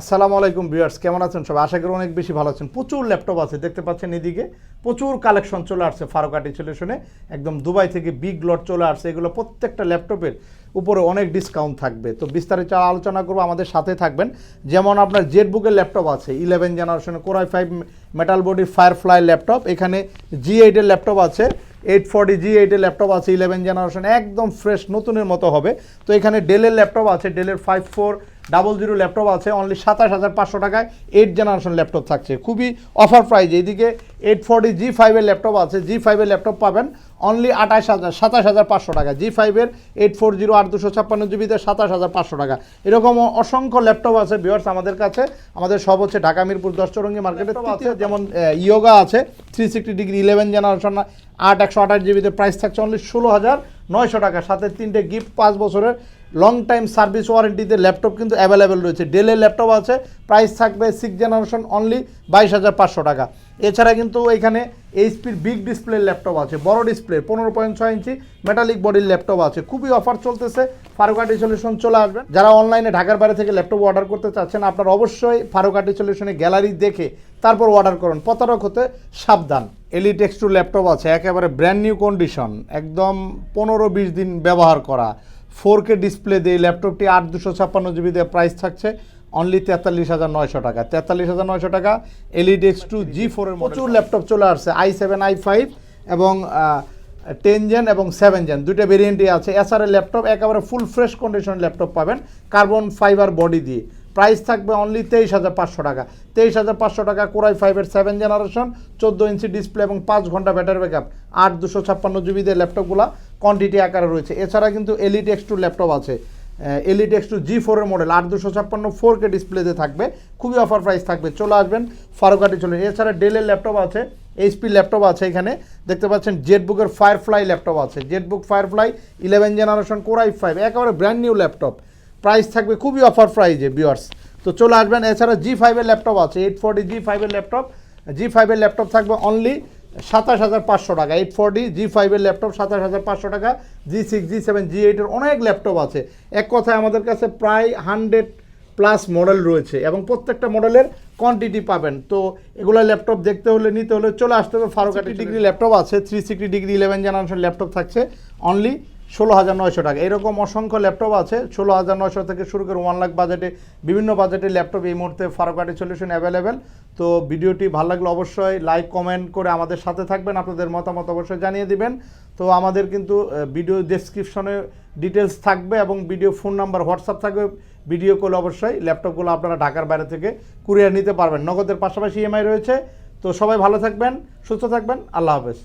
আসসালামু আলাইকুম ভিউয়ার্স, কেমন আছেন সবাই? আশা করি অনেক বেশি ভালো আছেন। প্রচুর ল্যাপটপ আছে, দেখতে পাচ্ছেন এদিকে। প্রচুর কালেকশন চলে আসছে ফারুকাটি সলিউশনে একদম দুবাই থেকে বিগ লট চলে আসছে। এগুলো প্রত্যেকটা ল্যাপটপের উপরে অনেক ডিসকাউন্ট থাকবে। তো বিস্তারিত আলোচনা করব, আমাদের সাথে থাকবেন। যেমন আপনার জেট বুকের ল্যাপটপ আছে ইলেভেন জেনারেশনের কোরাই ফাইভ মেটাল বডির ফায়ারফ্লাই ল্যাপটপ। এখানে জি এইটের ল্যাপটপ আছে এইট ফর্টি জি এইটের ল্যাপটপ আছে ইলেভেন জেনারেশন একদম ফ্রেশ নতুনের মতো হবে। তো এখানে ডেলের ল্যাপটপ আছে ডেলের five four double zero laptop আছে অনলি সাতাশ হাজার পাঁচশো টাকায় এইট জেনারেশন ল্যাপটপ থাকছে। খুবই অফার প্রাইজ এইদিকে এইট ফর্টি জি ফাইভের ল্যাপটপ আছে জি ফাইভের ল্যাপটপ পাবেন অনলি আঠাশ হাজার সাতাশ হাজার পাঁচশো টাকা। জি ফাইভের এইট ফোর জিরো আট দুশো ছাপ্পান্ন জিবিতে সাতাশ হাজার পাঁচশো টাকা। এরকম অসংখ্য ল্যাপটপ আছে বিয়ার্স আমাদের কাছে। আমাদের সব হচ্ছে ঢাকা মিরপুর দশচরঙ্গি মার্কেটে আছে যেমন ইয়োগা আছে three sixty degree eleven generation আট একশো আঠাশ জিবিতে প্রাইস থাকছে অনলি ষোলো হাজার নয়শো টাকা। সাথে তিনটে গিফট পাঁচ বছরের লং টাইম সার্ভিস ওয়ারেন্টিতে ল্যাপটপ কিন্তু অ্যাভেলেবেল রয়েছে। ডেলের ল্যাপটপ আছে প্রাইস থাকবে সিক্স জেনারেশন অনলি বাইশ হাজার পাঁচশো টাকা। এছাড়া কিন্তু এখানে এইচপির বিগ ডিসপ্লে ল্যাপটপ আছে, বড় ডিসপ্লে পনেরো পয়েন্ট ছয় ইঞ্চি মেটালিক বডির ল্যাপটপ আছে। খুবই অফার চলতেছে ফারুকাটি সলিউশন চলে আসবেন যারা অনলাইনে ঢাকার বাইরে থেকে ল্যাপটপ অর্ডার করতে চাচ্ছেন, আপনারা অবশ্যই ফারুকাটি সলিউশনে গ্যালারি দেখে তারপর অর্ডার করুন। প্রতারক হতে সাবধান। এলিট এক্স টু ল্যাপটপ আছে, একেবারে ব্র্যান্ড নিউ কন্ডিশন একদম পনেরো বিশ দিন ব্যবহার করা। ফোর কে ডিসপ্লে দিয়ে ল্যাপটপটি আট দুশো ছাপ্পান্ন জিবি দিয়ে প্রাইস থাকছে অনলি তেতাল্লিশ হাজার নয়শো টাকা। তেতাল্লিশ হাজার নয়শো টাকা এলইড এক্স টু জি ফোরের প্রচুর ল্যাপটপ চলে আসছে আই সেভেন আই ফাইভ এবং টেন জেন এবং সেভেন জেন দুইটা ভেরিয়েন্টই আছে। এসআরের ল্যাপটপ একেবারে ফুল ফ্রেশ কন্ডিশন ল্যাপটপ পাবেন কার্বন ফাইবার বডি দিয়ে। প্রাইস থাকবে অনলি তেইশ হাজার পাঁচশো টাকা। তেইশ হাজার পাঁচশো টাকা কোরাই ফাইভের সেভেন জেনারেশন চোদ্দ ইঞ্চি ডিসপ্লে এবং পাঁচ ঘণ্টা ব্যাটারি ব্যাকআপ আট দুশো ছাপ্পান্ন জিবি দিয়ে ল্যাপটপগুলো। কোয়ান্টিটি আকারে রয়েছে। এছাড়া কিন্তু এলিট এক্স টু ল্যাপটপ আছে। এলিট এক্স টু জি ফোরের মডেল আট দুশো ছাপ্পান্ন ফোর কে ডিসপ্লেতে থাকবে। খুবই অফার প্রাইস থাকবে। চলে আসবেন ফারুকাটি চলে। এছাড়া ডেলের ল্যাপটপ আছে এইচপি ল্যাপটপ আছে এখানে। দেখতে পাচ্ছেন জেটবুকের ফায়ারফ্লাই ল্যাপটপ আছে। ZBook Firefly eleven generation core i five একেবারে ব্র্যান্ড নিউ ল্যাপটপ প্রাইস থাকবে খুবই অফার প্রাইজে বিয়ার্স তো চলে আসবেন। এছাড়া জি ফাইভের ল্যাপটপ আছে এইট ফোরটি জি ফাইভের ল্যাপটপ জি ফাইভের ল্যাপটপ থাকবে অনলি সাতাশ হাজার পাঁচশো টাকা। এইট ফোরটি জি ফাইভের ল্যাপটপ সাতাশ হাজার পাঁচশো টাকা। জি সিক্স জি সেভেন জি এইটের অনেক ল্যাপটপ আছে। এক কথায় আমাদের কাছে প্রায় হান্ড্রেড প্লাস মডেল রয়েছে এবং প্রত্যেকটা মডেলের কোয়ান্টিটি পাবেন। তো এগুলো ল্যাপটপ দেখতে হলে নিতে হলে চলে আসতে হবে। ফারুক ডিগ্রি ল্যাপটপ আছে। Three sixty degree eleven generation laptop থাকছে। অনলি ষোলো হাজার নয়শো টাকা। এরকম অসংখ্য ল্যাপটপ আছে। ষোলো হাজার নয়শো থেকে শুরু করে ওয়ান লাখ বাজেটে বিভিন্ন বাজেটে ল্যাপটপ এই মুহূর্তে ফারুকাটি সলিউশন অ্যাভেলেবেল তো ভিডিওটি ভালো লাগলে অবশ্যই লাইক কমেন্ট করে আমাদের সাথে থাকবেন। আপনাদের মতামত অবশ্যই জানিয়ে দিবেন। তো আমাদের কিন্তু ভিডিও ডেসক্রিপশনে ডিটেলস থাকবে এবং ভিডিও ফোন নাম্বার হোয়াটসঅ্যাপ থাকবে। ভিডিও কল অবশ্যই ল্যাপটপগুলো আপনারা ঢাকার বাইরে থেকে কুরিয়ার নিতে পারবেন। নগদের পাশাপাশি ইএমআই রয়েছে। তো সবাই ভালো থাকবেন, সুস্থ থাকবেন। আল্লাহ হাফেজ।